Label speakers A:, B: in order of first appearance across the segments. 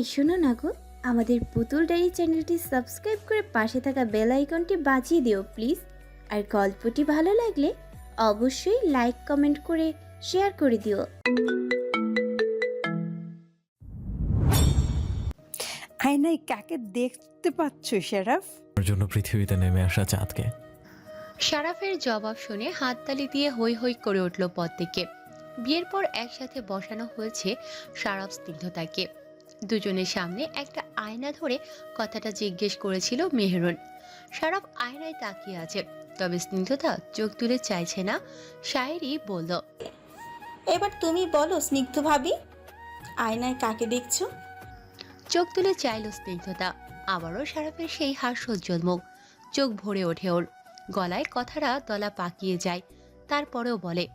A: এই শোনো না গো আমাদের পুতুল ডায়েরি চ্যানেলটি সাবস্ক্রাইব করে পাশে থাকা বেল আইকনটি বাজিয়ে দিও প্লিজ। আর গল্পটি ভালো লাগলে অবশ্যই লাইক কমেন্ট করে শেয়ার করে দিও।
B: আয়নায় কাকে দেখতে পাচ্ছ শেরাফ
C: ওর জন্য পৃথিবীতে নেমে আসা চাঁদকে।
D: শারাফের জবাব শুনে হাততালি দিয়ে হই হই করে উঠল পথ থেকে বিয়ের পর একসাথে বসানো হয়েছে শারাফ স্নিগ্ধতাকে। দুজনের সামনে একটা আয়না ধরে কথাটা জিজ্ঞেস করেছিল মেহরুন। শারাফ আয়নায় তাকিয়ে আছে তবে স্নিগ্ধতা চোখ তুলে চাইছে না। শায়েরি বলল
E: এবার তুমি বলো স্নিগ্ধ ভাবি আয়নায় কাকে দেখছ?
D: চোখ তুলে চাইল স্নিগ্ধতা আবারও শারাফের সেই হাস্যোজ্জ্বল মুখ। চোখ ভরে ওঠে ওর গলায় কথাটা দলা পাকিয়ে যায় তারপরেও বলে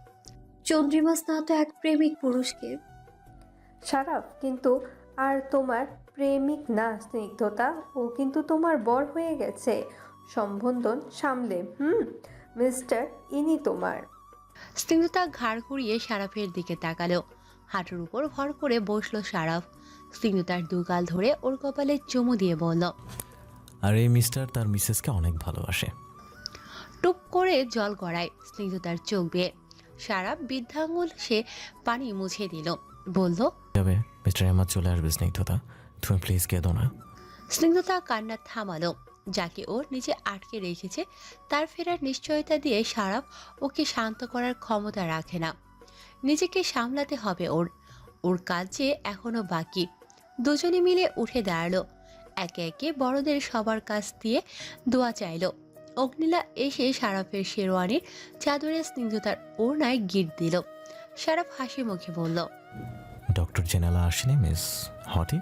F: চন্দ্রিমা স্নাত এক প্রেমিক পুরুষকে।
G: সারাফ কিন্তু আর তোমার প্রেমিক না স্নিগ্ধতা। ও কিন্তু তোমার বর হয়ে গেছে। সম্বন্ধন সামলে হুম? মিস্টার ইনি তোমার।
D: স্নিগ্ধতা ঘাড় ঘুরিয়ে শারাফের দিকে তাকালো। হাঁটুর উপর ভর করে বসল শারাফ স্নিগ্ধতার দুগাল ধরে ওর কপালে চুমু দিয়ে বলল
C: আর এই মিস্টার তার মিসেসকে অনেক ভালোবাসে।
D: টুপ করে জল গড়ায় স্নিগ্ধতার চোখ বেয়ে। শারাফ বৃদ্ধাঙ্গুল সে পানি মুছে দিল। বলল
C: যাবে। মিস্টার এমার চলে আসবে, স্নিগ্ধতা। তুমি প্লিজ কেঁদো না।
D: স্নিগ্ধতা কান্না থামালো। যাকে ওর নিজে আটকে রেখেছে, তার ফেরার নিশ্চয়তা দিয়ে সারাফ ওকে শান্ত করার ক্ষমতা রাখে না। নিজেকে সামলাতে হবে ওর। ওর কাজ যে এখনও বাকি। দুজনে মিলে উঠে দাঁড়াল। একে একে বড়দের সবার কাছ দিয়ে দোয়া চাইলো। অগ্নিলা এসে সারাফের শেরওয়ানির চাদরে স্নিগ্ধতার ওড়নায় গিট দিল। সারাফ হাসি মুখে বলল
C: ডক্টর জেনালা আসেনি মিস হটি?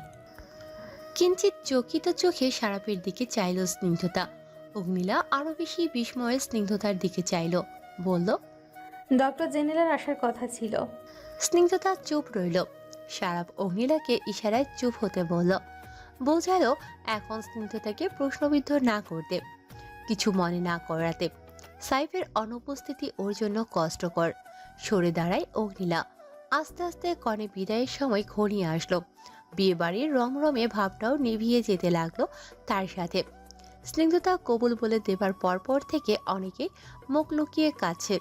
D: কিঞ্চিত চকিত চোখে সারাপের দিকে চাইল স্নিগ্ধতা। অগ্নিলা আরও বেশি বিস্ময়ে স্নিগ্ধতার দিকে চাইল। বলল
G: ডক্টর জেনারেল আসার কথা ছিল।
D: স্নিগ্ধতা চুপ রইল। সারাপ অগ্নিলাকে ইশারায় চুপ হতে বলল বোঝালো এখন স্নিগ্ধতাকে প্রশ্নবিদ্ধ না করতে কিছু মনে না করাতে। সাইফের অনুপস্থিতি ওর জন্য কষ্টকর। সরে দাঁড়ায় অগ্নিলা। আস্তে আস্তে কনে বিদায়ের সময় ঘনিয়ে আসলো। বিয়ে বাড়ির রমরমে ভাবটাও নিভিয়ে যেতে লাগল তার সাথে। স্নিগ্ধতা কবুল বলে দেবার পরপর থেকে অনেকে মুখ লুকিয়ে কাছে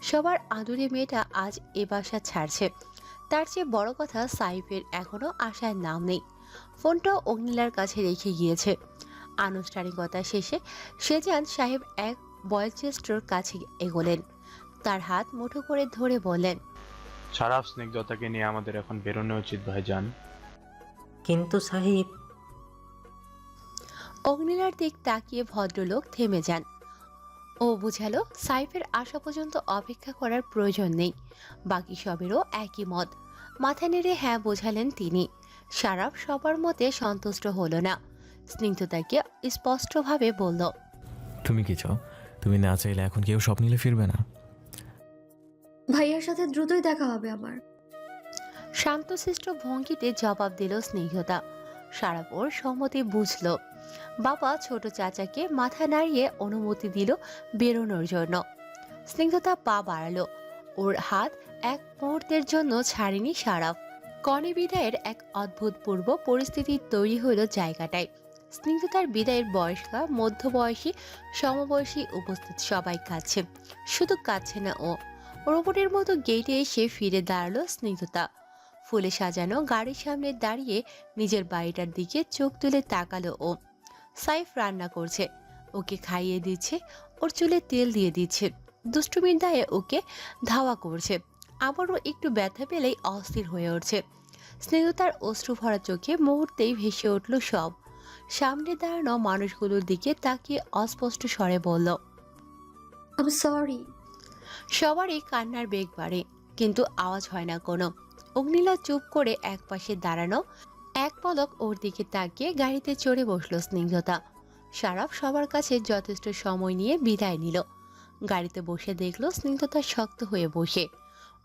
D: সবার আদুরে মেয়েটা আজ এ বাসা ছাড়ছে। তার চেয়ে বড় কথা সাইফের এখনও আসার নাম নেই। ফোনটাও অগ্নিলার কাছে রেখে গিয়েছে। আনুষ্ঠানিকতা শেষে শেজান সাহেব এক বয়োজ্যেষ্ঠর কাছে এগোলেন। তার হাত মুঠো করে ধরে বললেন
H: সারাফ স্নিগ্ধতাকে নিয়ে আমাদের এখন বেরোনো উচিত ভাইজান।
I: কিন্তু সাহিব।
D: অগ্নিলার দিক তাকিয়ে ভদ্রলোক থেমে যান। ও বুঝালো সাইফের আসা পর্যন্ত অপেক্ষা করার প্রয়োজন নেই। বাকি সবেরও একই মত। মাথা নেড়ে হ্যাঁ বোঝালেন তিনি। সারাফ সবার মতে সন্তুষ্ট হলো না। স্নিগ্ধতাকে স্পষ্টভাবে বলল
C: তুমি কি চাও? তুমি না চাইলে এখন কেউ স্বপ্নিলে ফিরবে না।
F: ভাইয়ার সাথে দ্রুতই দেখা হবে আমার।
D: শান্তশিষ্ট ভঙ্গিতে জবাব দিল স্নিগ্ধতা। সারাপ ওর সম্মতি বুঝল। বাবা ছোট চাচাকে মাথা নাড়িয়ে অনুমতি দিল বেরোনোর জন্য। স্নিগ্ধতা পা বাড়ালো। ওর হাত এক মুহূর্তের জন্য ছাড়েনি সারাফ কনে বিদায়ের এক অদ্ভুতপূর্ব পরিস্থিতি তৈরি হলো জায়গাটায়। স্নিগ্ধতার বিদায়ের বয়স্কা মধ্যবয়সী সমবয়সী উপস্থিত সবাই কাছে। শুধু কাছে না ও রোবটের মতো গেটে এসে ফিরে দাঁড়াল স্নিগ্ধতা। ফুলে সাজানো গাড়ির সামনে দাঁড়িয়ে নিজের বাড়িটার দিকে চোখ তুলে তাকালো ও। সাইফ রান্না করছে। ওকে খাইয়ে দিচ্ছে, ওর চুলে তেল দিয়ে দিচ্ছে। দুষ্টুমির দায়ে ওকে ধাওয়া করছে। আবারও একটু ব্যথা পেলেই অস্থির হয়ে উঠছে। স্নেহতার অশ্রু ভরা চোখে মুহূর্তেই ভেসে উঠল সব। সামনে দাঁড়ানো মানুষগুলোর দিকে তাকিয়ে অস্পষ্ট স্বরে বলল
F: সরি
D: সবারই কান্নার বেগ বাড়ে, কিন্তু আওয়াজ হয় না কোনো। অগ্নিলা চুপ করে এক পাশে দাঁড়ানো, এক পলক ওর দিকে তাকিয়ে গাড়িতে চড়ে বসল স্নিগ্ধতা। সারাফ সবার কাছে যথেষ্ট সময় নিয়ে বিদায় নিল। গাড়িতে বসে দেখল স্নিগ্ধতা শক্ত হয়ে বসে।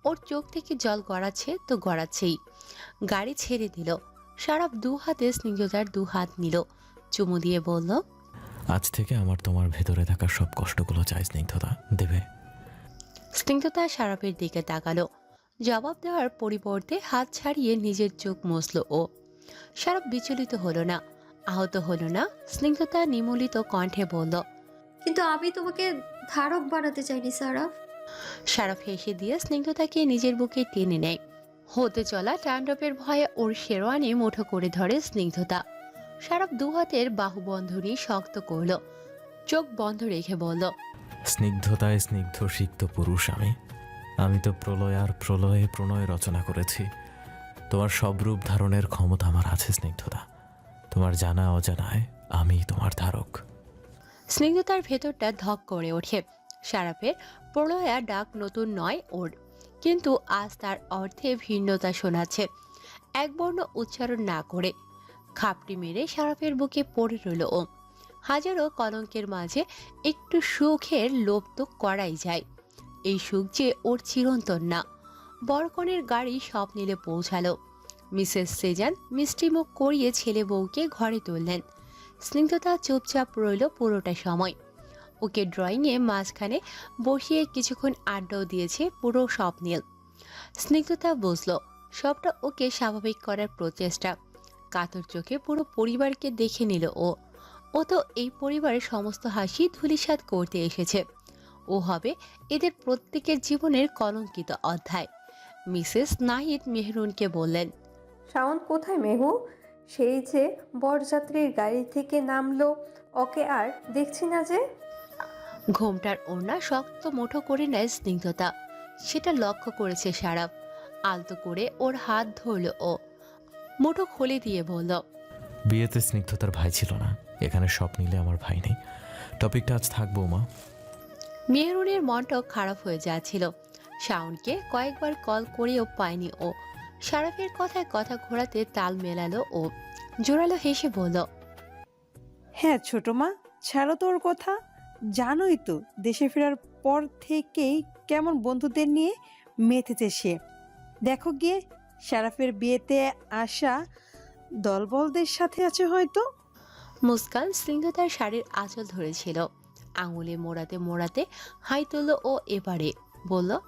D: ওর চোখ থেকে জল গড়াচ্ছে তো গড়াচ্ছেই। গাড়ি ছেড়ে দিল। সারাফ দু হাতে স্নিগ্ধতার দু হাত নিল। চুমু দিয়ে বলল,
C: আজ থেকে আমার তোমার ভেতরে থাকা সব কষ্টগুলো চাই স্নিগ্ধতা, দেবে?
D: স্নিগ্ধতা সারাপের দিকে তাকালো। জবাব দেওয়ার পরিবর্তে হাত ছাড়িয়ে নিজের চোখ মুছল ও। সারফ বিচলিত হলো না আহত হলো না স্নিগ্ধতা নিমলিত কণ্ঠে বলল
F: কিন্তু আমি তোমাকে ধারক বানাতে চাইনি সারাফ
D: সারাফ হেসে দিয়ে স্নিগ্ধতাকে নিজের বুকে টেনে নেয়। হতে চলা ট্যান্ডপের ভয়ে ওর শেরওয়ানি মুঠো করে ধরে স্নিগ্ধতা। সারাফ দু হাতের বাহুবন্ধনী শক্ত করল চোখ বন্ধ রেখে বলল
C: স্নিগ্ধতায় স্নিগ্ধ সিক্ত পুরুষ আমি। আমি তো প্রলয় আর প্রলয়ে প্রণয় রচনা করেছি। তোমার সব রূপ ধারণের ক্ষমতা আমার আছে, স্নিগ্ধতা। তোমার জানা অজানায় আমি তোমার ধারক।
D: স্নিগ্ধতার ভেতরটা ধক করে ওঠে। সারাফের প্রলয়া ডাক নতুন নয় ওর। কিন্তু আজ তার অর্থে ভিন্নতা শোনাচ্ছে। এক বর্ণ উচ্চারণ না করে খাপটি মেরে সারাফের বুকে পড়ে রইল ও। হাজারো কলঙ্কের মাঝে একটু সুখের লোভ তো করাই যায়। এই সুখ যে ওর চিরন্তন না। বরকনের গাড়ি সব পৌঁছালো। মিসেস সেজান মিষ্টিমুখ করিয়ে ছেলে বউকে ঘরে তুললেন। স্নিগ্ধতা চুপচাপ রইল পুরোটা সময়। ওকে ড্রয়িংয়ে মাঝখানে বসিয়ে কিছুক্ষণ আড্ডাও দিয়েছে পুরো স্বপ্নীল স্নিগ্ধতা বুঝলো, সবটা ওকে স্বাভাবিক করার প্রচেষ্টা। কাতর চোখে পুরো পরিবারকে দেখে নিল ও। ও তো এই পরিবারের সমস্ত হাসি ধুলিসাৎ করতে এসেছে। ও হবে এদের প্রত্যেকের জীবনের কলঙ্কিত অধ্যায়। মিসেস নাহিদ মেহরুনকে বললেন
G: শাওন কোথায় মেহু? সেই যে বরযাত্রীর গাড়ি থেকে নামলো ওকে আর দেখছি না যে।
D: ঘোমটার ওড়না শক্ত মুঠো করে নেয় স্নিগ্ধতা। সেটা লক্ষ্য করেছে সারাপ আলতো করে ওর হাত ধরল ও মুঠো খুলে দিয়ে বলল
C: বিয়েতে স্নিগ্ধতার ভাই ছিল না। এখানে সব নিলে আমার ভাই নেই। টপিকটা আজ থাকব মা
D: মেহরুনের মনটাও খারাপ হয়ে যাচ্ছিল। শাওনকে কয়েকবার কল করেও পায়নি ও। শারাফের কথায় কথা ঘোরাতে তাল মেলালো ও। জোরালো হেসে বলল
B: হ্যাঁ ছোট মা ছাড়ো তোর কথা। জানোই তো দেশে ফেরার পর থেকেই কেমন বন্ধুদের নিয়ে মেতেছে সে। দেখো গিয়ে শারাফের বিয়েতে আসা দলবলদের সাথে আছে হয়তো।
D: মুস্কান স্নিগ্ধতার শাড়ির আঁচল ধরেছিল। আঙুলে মোড়াতে মোড়াতে হাই তুলল ও এবারে বলল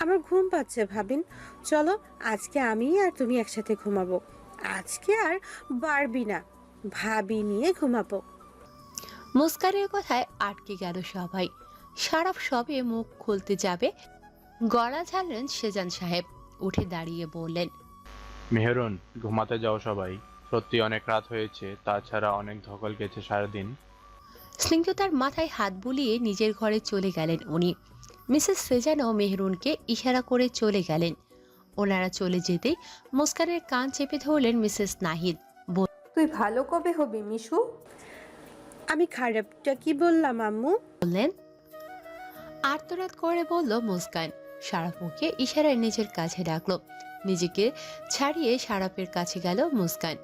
J: আমার ঘুম পাচ্ছে ভাবিন। চলো আজকে আমি আর তুমি একসাথে ঘুমাবো। আজকে আর বারবি না। ভাবি নিয়ে ঘুমাবো।
D: মুস্কানের কথায় আটকে গেল সবাই। সারাফ সবে মুখ খুলতে যাবে গলা ঝাড়লেন সেজান সাহেব। উঠে দাঁড়িয়ে বললেন
H: মেহরুন ঘুমাতে যাও সবাই। সত্যি অনেক রাত হয়েছে তাছাড়া অনেক ধকল গেছে সারাদিন।
D: স্নিগ্ধতার মাথায় হাত বুলিয়ে নিজের ঘরে চলে গেলেন উনি। মিসেস সেজানও মেহরুনকে ইশারা করে চলে গেলেন। ওনারা চলে যেতেই মুস্কানের কান চেপে ধরলেন মিসেস নাহিদ।
G: তুই ভালো কবে হবি মিশু?
J: আমি খারাপটা কি বললাম আম্মু?
D: বললেন। আর্তনাদ করে বলল মুস্কান। সারাফকে ইশারায় নিজের কাছে ডাকলো। নিজেকে ছাড়িয়ে সারাফের কাছে গেল মুস্কান।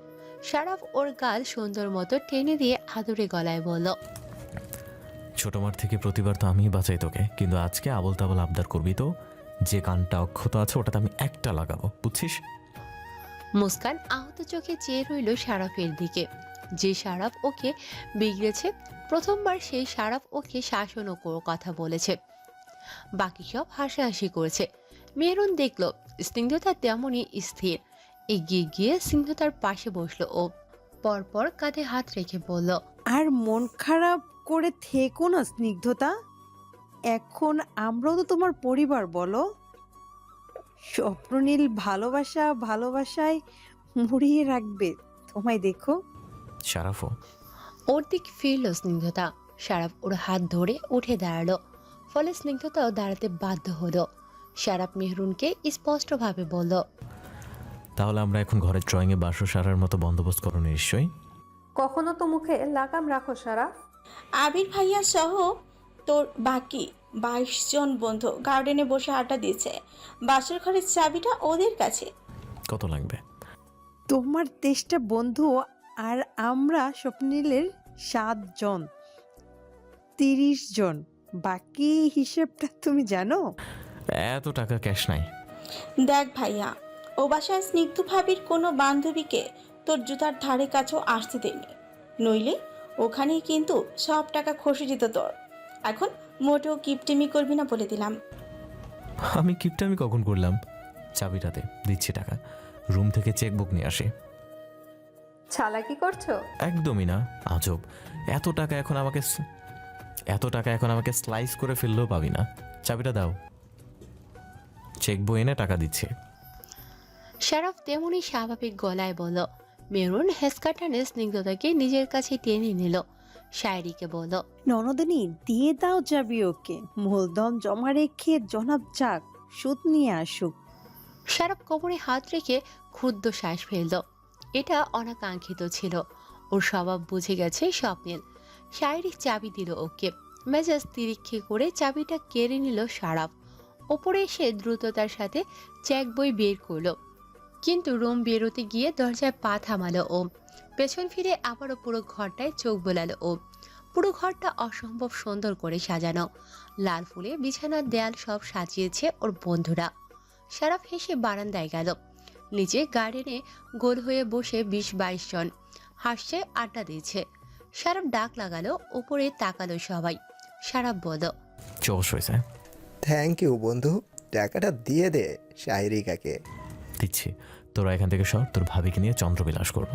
D: সারাফ ওর গাল সুন্দর মতো টেনে দিয়ে আদরে গলায় বলল
C: ছোট মার থেকে প্রতিবার তো আমিই বাঁচাই তোকে কিন্তু আজকে আবল তাবল আবদার করবি তো? যে কানটা অক্ষত আছে ওটাতে আমি একটা লাগাবো বুঝছিস?
D: মুস্কান আহত চোখে চেয়ে রইল সারাফের দিকে। যে সারাফ ওকে বিগড়েছে প্রথমবার সেই সারাফ ওকে শাসন ও কথা বলেছে। বাকি সব হাসাহাসি করেছে। মেহরুন দেখল স্নিগ্ধতা তেমনই স্থির। এগিয়ে গিয়ে স্নিগ্ধতার পাশে বসল ও পরপর কাঁধে হাত রেখে বলল
B: আর মন খারাপ করে থেকো না স্নিগ্ধতা। এখন আমরাও তো তোমার পরিবার বলো। স্বপ্ননীল ভালোবাসা ভালোবাসায় মুড়িয়ে রাখবে। তোমায় দেখো।
C: সারাফও
D: ওর দিক ফিরল স্নিগ্ধতা। সারাফ ওর হাত ধরে উঠে দাঁড়াল। ফলে স্নিগ্ধতাও দাঁড়াতে বাধ্য হলো। সারাফ মেহরুনকে স্পষ্টভাবে বলল
C: তাহলে আমরা এখন ঘরের ড্রয়িংয়ে বাসো সারার মতো বন্দোবস্ত করো নিশ্চয়ই।
G: কখনো তো মুখে লাগাম রাখো সারা।
E: আবির ভাইয়া সহ তোর বাকি বাইশ জন বন্ধু গার্ডেনে বসে আড্ডা দিয়েছে। বাসর ঘরের চাবিটা ওদের কাছে।
C: কত লাগবে?
B: তোমার তেষ্টা বন্ধু আর আমরা স্বপ্নিলের সাতজন তিরিশ জন। বাকি হিসেবটা তুমি জানো?
C: এত টাকা ক্যাশ নাই।
E: দেখ ভাইয়া ও বাসায় স্নিগ্ধ ভাবির কোনো বান্ধবীকে তোর জুতার ধারে কাছেও আসতে দেয়নি। নইলে ওখানেই কিন্তু সব টাকা খসে যেত তোর। এখন মোটেও কিপটিমি করবি না বলে দিলাম।
C: আমি কিপটা আমি কখন করলাম? চাবিটাতে দিচ্ছি টাকা। রুম থেকে চেকবুক নিয়ে আসি।
G: চালাকি করছ?
C: একদমই না। আজব। এত টাকা এখন আমাকে স- এত টাকা এখন আমাকে স্লাইস করে ফেললেও পাবি না। চাবিটা দাও। চেক বই এনে টাকা দিচ্ছে।
D: শারাফ তেমনই স্বাভাবিক গলায় বলল মেরুন হেসকা টানে স্নিগ্ধতাকে নিজের কাছে টেনে নিল। শায়রিকে বলল
B: ননদিনী দিয়ে দাও যাবি ওকে। মূলধন জমা রেখে জনাব যাক সুদ নিয়ে আসুক।
D: শারাফ কোমরে হাত রেখে ক্ষুদ্র শ্বাস ফেলল। এটা অনাকাঙ্ক্ষিত ছিল। ওর স্বভাব বুঝে গেছে স্বপ্নের। শায়রি চাবি দিল ওকে। মেজাজ তিরিক্ষে করে চাবিটা কেড়ে নিল শারাফ। ওপরে এসে দ্রুততার সাথে চেক বই বের করল। কিন্তু রুম বেরোতে গিয়ে দরজায় পা থামালো ও। পেছন ফিরে আবারও পুরো ঘরটায় চোখ বোলালো ও। পুরো ঘরটা অসম্ভব সুন্দর করে সাজানো। লাল ফুলে বিছানার দেয়াল সব সাজিয়েছে ওর বন্ধুরা। শারাফ হেসে বারান্দায় গেল। নিচে গার্ডেনে গোল হয়ে বসে বিশ বাইশ জন। হাসছে আড্ডা দিয়েছে। শারাফ ডাক লাগালো ওপরে তাকালো সবাই। শারাফ বলল
C: চোষ হয়েছে
K: থ্যাংক ইউ বন্ধু। টাকাটা দিয়ে দে শায়রিকাকে
C: দিচ্ছি। তোরা এখান থেকে সর তোর ভাবিকে নিয়ে চন্দ্রবিলাস করব।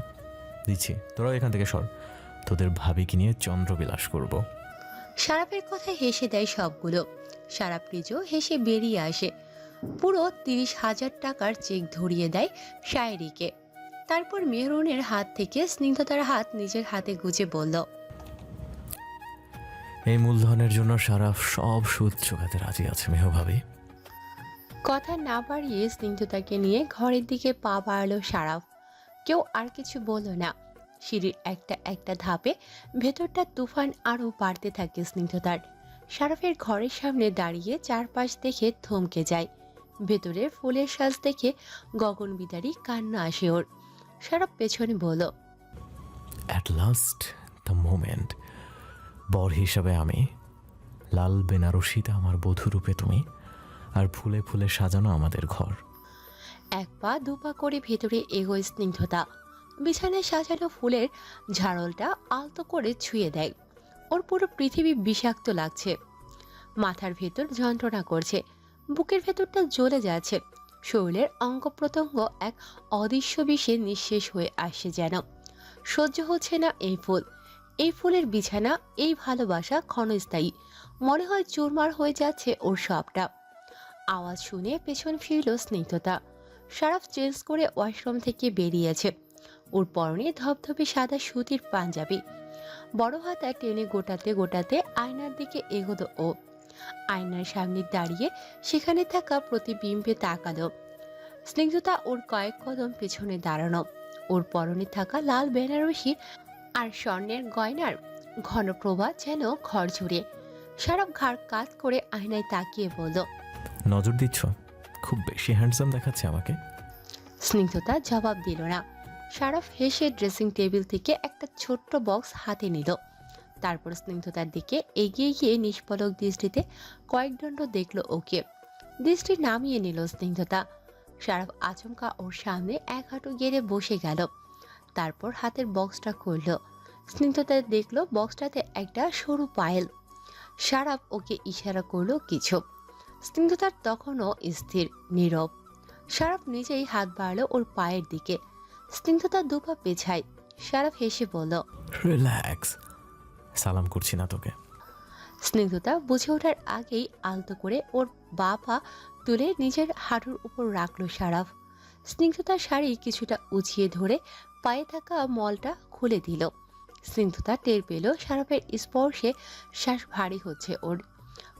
C: দিচ্ছি তোরা এখান থেকে সর তোদের ভাবিকে নিয়ে চন্দ্রবিলাস করব।
D: শারাপের কথায় হেসে দেয় সবগুলো। শারাপ নিজেও হেসে বেরিয়ে আসে। পুরো তিরিশ হাজার টাকার চেক ধরিয়ে দেয় শায়েরিকে। তারপর মেহরুনের হাত থেকে স্নিগ্ধতার হাত নিজের হাতে গুজে বলল
C: এই মূলধনের জন্য সারা সব সুদ চোখাতে রাজি আছে মেহ ভাবি।
D: কথা না বাড়িয়ে স্নিগ্ধতাকে নিয়ে ঘরের দিকে পা বাড়ালো সারাফ। কেউ আর কিছু বলল না। সিঁড়ির একটা একটা ধাপে ভেতরটা তুফান আরও বাড়তে থাকে স্নিগ্ধতার। সারাফের ঘরের সামনে দাঁড়িয়ে চারপাশ দেখে থমকে যায়। ভেতরের ফুলের সাজ দেখে গগন বিদারি কান্না আসে ওর। সারাফ পেছনে বলল
C: অ্যাট লাস্ট দ্য মোমেন্ট বর হিসাবে আমি, লাল বেনারসিতে আমার বধূরূপে তুমি আর ফুলে ফুলে সাজানো আমাদের ঘর।
D: এক পা, দু পা করে ভেতরে এগোয় স্নিগ্ধতা। বিছানায় সাজানো ফুলের ঝাড়লটা আলতো করে ছুঁয়ে দেয়। ওর পুরো পৃথিবী বিষাক্ত লাগছে। মাথার ভেতর যন্ত্রণা করছে। বুকের ভেতরটা জ্বলে যাচ্ছে। শরীরের অঙ্গ প্রত্যঙ্গ এক অদৃশ্য বিষে নিঃশেষ হয়ে আসছে যেন। সহ্য হচ্ছে না এই ফুল। এই ফুলের বিছানা, এই ভালোবাসা ক্ষণস্থায়ী। মনে হয় চুরমার হয়ে যাচ্ছে ওর সবটা। আওয়াজ শুনে পেছন ফিরল স্নিগ্ধতা। সারাফ চেঞ্জ করে ওয়াশরুম থেকে বেরিয়েছে। ওর পরনে ধপধপে সাদা সুতির পাঞ্জাবি। বড় হাতা টেনে গোটাতে গোটাতে আয়নার দিকে এগোলো ও। আয়নার সামনে দাঁড়িয়ে সেখানে থাকা প্রতিবিম্বে তাকালো। স্নিগ্ধতা ওর কয়েক কদম পেছনে দাঁড়ানো। ওর পরনে থাকা লাল বেনারসি আর স্বর্ণের গয়নার ঘন প্রভা যেন ঘর জুড়ে। সারাফ ঘাড় কাত করে আয়নায় তাকিয়ে বলল
C: নজর দিচ্ছ? খুব বেশি হ্যান্ডসাম দেখাচ্ছে আমাকে।
D: স্নিগ্ধতা জবাব দিল না। সারাফ হেসে ড্রেসিং টেবিল থেকে একটা ছোট্ট বক্স হাতে নিল। তারপর স্নিগ্ধতার দিকে এগিয়ে গিয়ে নিষ্পলক দৃষ্টিতে কয়েক দণ্ড দেখল ওকে। দৃষ্টি নামিয়ে নিল স্নিগ্ধতা। সারাফ আচমকা ওর সামনে এক হাঁটু গেড়ে বসে গেল। তারপর হাতের বক্সটা খুলল। স্নিগ্ধতা দেখল বক্সটাতে একটা সরু পায়েল। সারাফ ওকে ইশারা করল কিছু। স্নিগ্ধতার তখনও স্থির নীরব। সারাফ নিজেই হাত বাড়ালো ওর পায়ের দিকে। স্নিগ্ধতা দুপা পেছায়। সারাফ হেসে বলল
C: রিল্যাক্স। সালাম করছি না তোকে।
D: স্নিগ্ধতা বুঝে ওঠার আগেই আলতো করে ওর বা পা তুলে নিজের হাঁটুর উপর রাখল সারাফ স্নিগ্ধতার শাড়ি কিছুটা উঁচিয়ে ধরে পায়ে থাকা মলটা খুলে দিল। স্নিগ্ধতা টের পেল সারাফের স্পর্শে শ্বাস ভারী হচ্ছে ওর।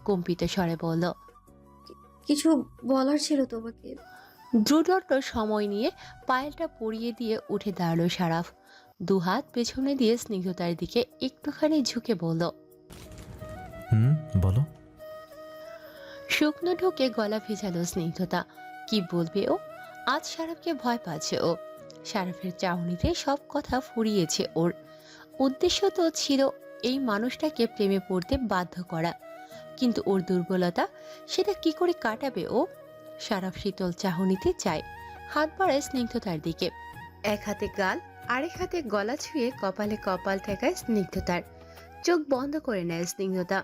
D: কম্পিত স্বরে বলল
F: কিছু বলার ছিল তোমাকে?
D: দ্রুত সময় নিয়ে পায়েলটা পরিয়ে দিয়ে উঠে দাঁড়াল সারাফ। দুহাত পেছনে দিয়ে স্নিগ্ধতার দিকে একটুখানি ঝুঁকে বলল
C: হুম বলো।
D: শুকনো ঢোকে গলা ভেজালো স্নিগ্ধতা। কি বলবে ও? আজ সারাফকে ভয় পাচ্ছে ও। সারাফের চাউনিতে সব কথা ফুরিয়েছে ওর। উদ্দেশ্য তো ছিল এই মানুষটাকে প্রেমে পড়তে বাধ্য করা। কিন্তু ওর দুর্বলতা সেটা কি করে কাটাবে ও? সারাফ শীতল চাহনিতে চায় হাত বাড়ায় স্নিগ্ধতার দিকে। এক হাতে গাল আরেক হাতে গলা ছুঁয়ে কপালে কপাল ঠেকায় স্নিগ্ধতার। চোখ বন্ধ করে নেয় স্নিগ্ধতা।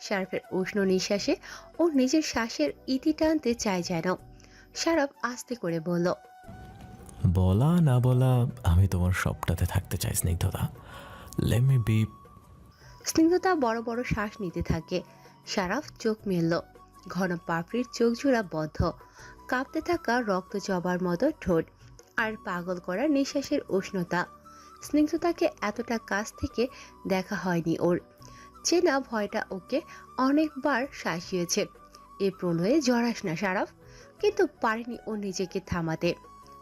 D: সারাফের উষ্ণ নিঃশ্বাসে ও নিজের শ্বাসের ইতি টানতে চায় যেন। সারাফ আস্তে করে বলল
C: বলা না বলা আমি তোমার সবটাতে থাকতে চাই স্নিগ্ধতা। লেমি বি
D: স্নিগ্ধতা বড় বড় শ্বাস নিতে থাকে। সারাফ চোখ মেলল। ঘন পাপড়ির চোখ জোড়া বদ্ধ। কাঁপতে থাকা রক্ত জবার মতো ঠোঁট আর পাগল করা নিঃশ্বাসের উষ্ণতা। স্নিগ্ধতাকে এতটা কাছ থেকে দেখা হয়নি ওর। চেনা ভয়টা ওকে অনেকবার শাসিয়েছে। এ প্রলয়ে জড়াস না সারাফ, কিন্তু পারেনি ও নিজেকে থামাতে।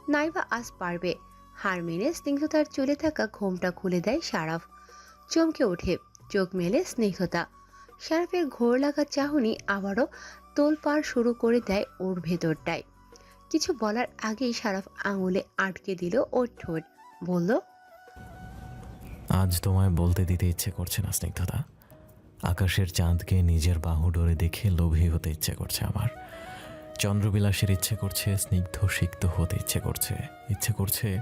D: নাইবা আজ পারবে। হার মেনে স্নিগ্ধতার চলে থাকা ঘোমটা খুলে দেয় সারাফ। চমকে ওঠে। চোখ মেলে স্নিগ্ধতা। সারাফের ঘোর লাগা চাহনি আবারও তোলপাড় শুরু করে দেয় ওর ভেতরটায়। কিছু বলার আগেই সারাফ আঙুলে আটকে দিল ওর ঠোঁট। বলল
C: আজ তোমায় বলতে দিতে ইচ্ছে করছে না স্নিগ্ধতা। আকাশের চাঁদকে নিজের বাহু ডোরে দেখে লোভী হতে ইচ্ছে করছে আমার। চন্দ্রবিলাসের ইচ্ছে করছে স্নিগ্ধ সিক্ত হতে ইচ্ছে করছে। ইচ্ছে করছে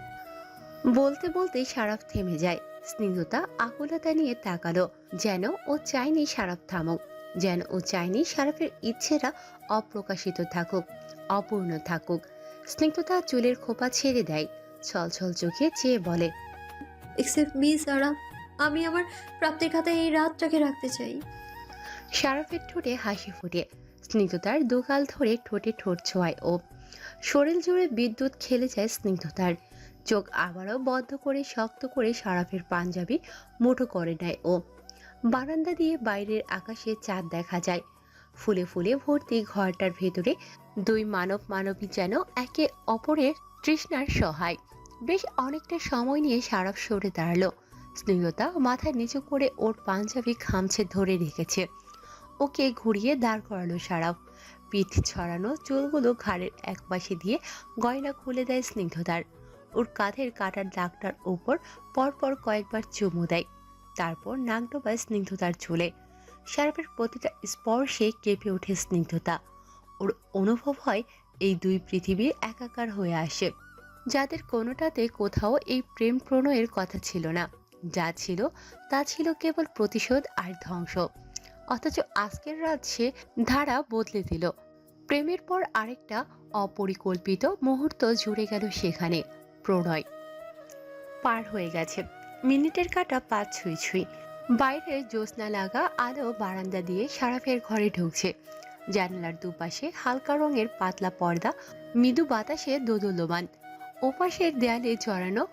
D: বলতে বলতে সারাফ থেমে যায়। স্নিগ্ধতা আকুলতা নিয়ে তাকালো যেন ও চায়নি সারাপ থামুক যেন ও চায়নি সারাফের ইচ্ছেরা অপ্রকাশিত থাকুক অপূর্ণ থাকুক। স্নিগ্ধতা চুলের খোপা ছেড়ে দেয় ছলছল চোখে চেয়ে বলে
F: এক্সেপ্ট মি সারা আমি আমার প্রাপ্তির খাতায় এই রাতটাকে রাখতে চাই।
D: সারাফের ঠোঁটে হাসি ফুটে স্নিগ্ধতার দুগাল ধরে ঠোঁটে ঠোঁট ছোঁয়ায় ও শরীর জুড়ে বিদ্যুৎ খেলে যায় স্নিগ্ধতার। চোখ আবারও বদ্ধ করে শক্ত করে সারাফের পাঞ্জাবি মুঠো করে নেয় ও বারান্দা দিয়ে বাইরের আকাশে চাঁদ দেখা যায়। ফুলে ফুলে ভর্তি ঘরটার ভেতরে দুই মানব মানবী যেন একে অপরের তৃষ্ণার সহায়। বেশ অনেকটা সময় নিয়ে সারাফ সরে দাঁড়াল। স্নিগ্ধতা মাথা নিচু করে ওর পাঞ্জাবি খামছে ধরে রেখেছে। ওকে ঘুরিয়ে দাঁড় করালো সারাফ। পিঠ ছড়ানো চুলগুলো ঘাড়ের এক পাশে দিয়ে গয়না খুলে দেয় স্নিগ্ধতার। ওর কাঁধের কাটার দাগটার উপর পরপর কয়েকবার চুমু দেয়। তারপর নাক ডোবায় স্নিগ্ধতার চুলে সারাফের প্রতিটা স্পর্শে কেঁপে ওঠে স্নিগ্ধতা। ওর অনুভব হয় এই দুই পৃথিবী একাকার হয়ে আসে। যাদের কোনোটাতে কোথাও এই প্রেম প্রণয়ের কথা ছিল না। যা ছিল, তা ছিল কেবল প্রতিশোধ আর ধ্বংস। অথচ আজকের রাত সে ধারা বদলে দিল। প্রেমের পর আরেকটা অপরিকল্পিত মুহূর্ত জুড়ে গেল সেখানে। প্রণয়। পার হয়ে গেছে। মিনিটের কাটা পাঁচ ছুঁই ছুঁই। বাইরে জ্যোৎস্না লাগা আলো বারান্দা দিয়ে সারাফের ঘরে ঢুকছে। জানলার দুপাশে হালকা রঙের পাতলা পর্দা, মৃদু বাতাসে দোদুল্যমান। ওপাশের দেয়ালে চড়ানো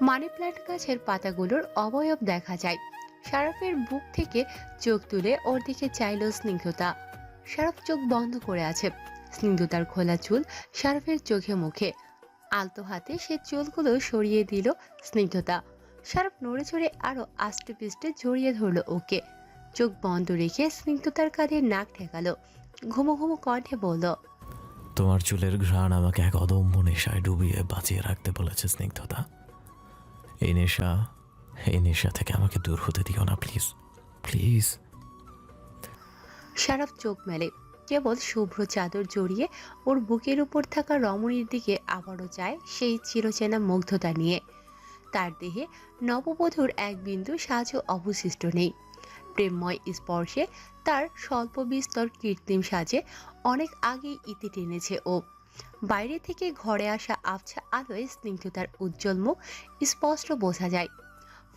D: মানি প্ল্যান্ট গাছের পাতাগুলোর অবয়ব দেখা যায়। সারাফের বুক থেকে চোখ তুলে ওর দিকে চাইল স্নিগ্ধতা। সারাফ চোখ বন্ধ করে আছে। স্নিগ্ধতার খোলা চুল সারাফের চোখে মুখে। আলতো হাতে সে চুলগুলো সরিয়ে দিল স্নিগ্ধতা। সারাফ নড়ে চড়ে আরও আষ্টে পিষ্টে জড়িয়ে ধরলো ওকে। চোখ বন্ধ রেখে স্নিগ্ধতার কাঁধে নাক ঠেকালো। ঘুমো ঘুমো কণ্ঠে বলল
C: তোমার চুলের ঘ্রাণ আমাকে এক অদম্য নেশায় ডুবিয়ে বাঁচিয়ে রাখতে বলেছে স্নিগ্ধতা। এই নেশা এই নেশা থেকে আমাকে দূর হতে দিও না প্লিজ প্লিজ।
D: সারাফ চোখ মেলে। কেবল শুভ্র চাদর জড়িয়ে ওর বুকের উপর থাকা রমণীর দিকে আবারও যায় সেই চিরচেনা মুগ্ধতা নিয়ে। তার দেহে নববধূর এক বিন্দু সাজও অবশিষ্ট নেই। প্রেমময় স্পর্শে তার স্বল্প বিস্তর কৃত্রিম সাজে অনেক আগেই ইতি টেনেছে ও। বাইরে থেকে ঘরে আসা আবছা আলোয় স্নিগ্ধতার উজ্জ্বল মুখ স্পষ্ট বোঝা যায়।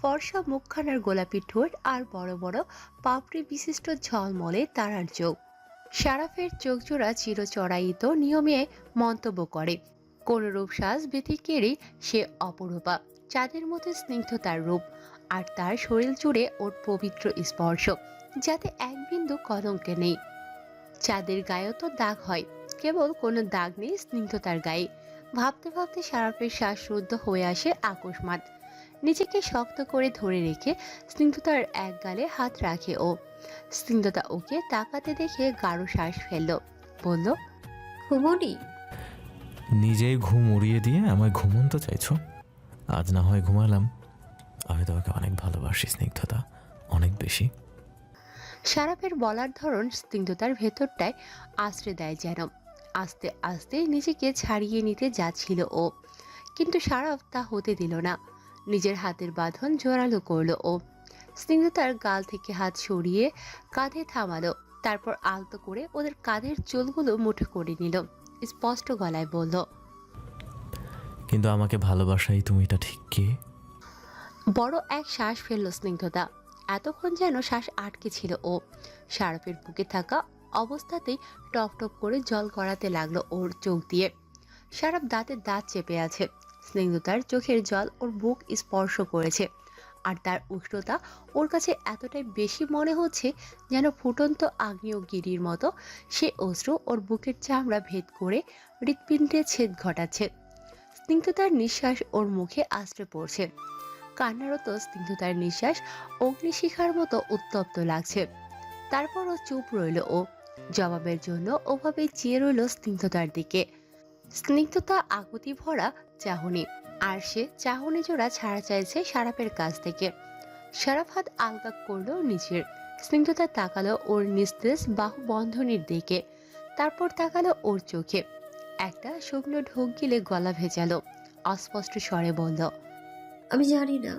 D: ফর্সা মুখখানার গোলাপি ঠোঁট আর বড় বড় পাপড়ি বিশিষ্ট ঝলমলে তারার চোখ। সারাফের চোখ জোড়া চিরচড়ায়িত নিয়মে মন্তব্য করে। কোন রূপ সাজ ব্যতিকেরই সে অপরূপা। চাঁদের মতো স্নিগ্ধ তার রূপ। আর তার শরীর জুড়ে ওর পবিত্র স্পর্শ, যাতে এক বিন্দু কলঙ্কে নেই। চাঁদের গায়েও তো দাগ হয়, কেবল কোনো দাগ নেই স্নিগ্ধতার গায়ে। ভাবতে ভাবতে সারাফের শ্বাসরুদ্ধ হয়ে আসে আকস্মাত নিজেকে শক্ত করে ধরে রেখে স্নিগ্ধতার এক গালে হাত রাখে ও স্নিগ্ধতা ওকে তাকাতে দেখে গাঢ় শ্বাস ফেলল। বলল
F: ঘুমনি?
C: নিজেই ঘুম উড়িয়ে দিয়ে আমায় ঘুমন্ত চাইছো? আজ না হয় ঘুমালাম। আমি তোমাকে অনেক ভালোবাসি স্নিগ্ধতা অনেক বেশি।
D: সারাফের বলার ধরন স্নিগ্ধতার ভেতরটায় আশ্রে দেয় যেন। আস্তে আস্তে নিজেকে ছাড়িয়ে নিতে যাচ্ছিল ও। কিন্তু সারাফ তা হতে দিল না। নিজের হাতের বাঁধন জোরালো করল ও। স্নিগ্ধতার গাল থেকে হাত সরিয়ে কাঁধে থামালো তারপর আলতো করে ওদের কাঁধের চুলগুলো মুঠো করে নিল স্পষ্ট গলায় বলল
C: কিন্তু আমাকে ভালোবাসাই তুমি এটা ঠিক কি?
D: বড় এক শ্বাস ফেলল স্নিগ্ধতা এতক্ষণ যেন শ্বাস আটকে ছিল ও। সারাপের বুকে থাকা অবস্থাতেই টপ টপ করে জল গড়াতে লাগল ওর চোখ দিয়ে। সারাপ দাঁতে দাঁত চেপে আছে স্নিগ্ধতার চোখের জল ওর বুক স্পর্শ করেছে। আর তার উষ্ণতা ওর কাছে এতটাই বেশি মনে হচ্ছে যেন ফুটন্ত আগ্নেয়গিরির মতো। সে অশ্রু ওর বুকের চামড়া ভেদ করে হৃৎপিণ্ডে ছেদ ঘটাচ্ছে। স্নিগ্ধতার নিঃশ্বাস ওর মুখে আশ্রে পড়ছে। কান্নারত স্নিগ্ধতার নিঃশ্বাস অগ্নিশিখার মতো উত্তপ্ত লাগছে। তারপরও চুপ রইল ও জবাবের জন্য ওভাবে চেয়ে রইল স্নিগ্ধতার দিকে। স্নিগ্ধতা আকুতি ভরা চাহনি। আর সে চাহনি জোড়া ছাড়া চাইছে সারাপের কাছ থেকে। সারাফ হাত আলগা করল নিজের স্নিগ্ধতা তাকালো ওর নিস্তেজ বাহু বন্ধনীর দিকে। তারপর তাকালো ওর চোখে। একটা শুকনো ঢোক গিলে গলা ভেজালো। অস্পষ্ট স্বরে বলল,
F: আমি জানি না।